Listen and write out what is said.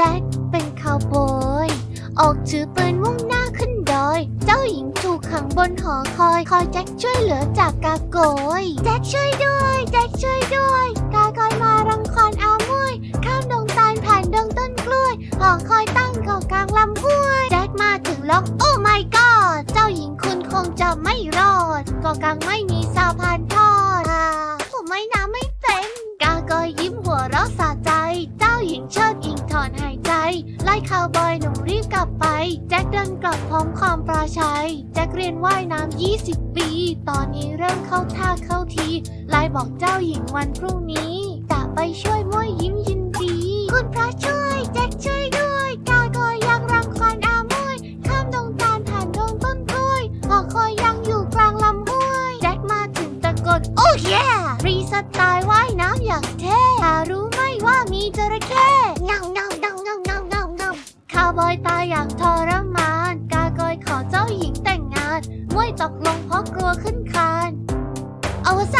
แจ็คเป็นคาวบอยออกถือปืนมุ่งหน้าขึ้นดอย เจ้าหญิงถูกขังบนหอคอย คอยแจ็คช่วยเหลือจากกาโกย แจ็คช่วยด้วย แจ็คช่วยด้วย กาโกยมารังควานอามวยข้ามดงตาลผ่านดงต้นกล้วย หอคอยตั้งเกาะกลางลำห้วย แจ็คมาถึงแล้วโอ้ my god เจ้าหญิงคุณคงจะไม่รอดเกาะกลางไม่มี คาวบอยหนุ่มรีบกลับไป แจ็คเดินกลับพร้อมความปราชัย แจ็คเรียนว่ายน้ำ 20 ปี ตอนนี้เริ่มเข้าท่าเข้าทีไล่บอกเจ้าหญิงวันพรุ่งนี้จะไปช่วยมั่วยิ้มยินดี คุณพระช่วยแจ็คช่วยด้วย กากอยยังรังควานอามวยข้ามดงตาลผ่านดงต้นกล้วยหอคอยยังอยู่กลางลำห้วย แจ็คมาถึงตะโกนโอ้ยฟรีสไตล์ว่ายน้ำอย่างเท่ารู้ไหมว่ามีจระเข้ บอยตายอย่างทรมาน กากอยขอเจ้าหญิงแต่งงานมวยตกลงเพราะกลัวขึ้นคาน อวส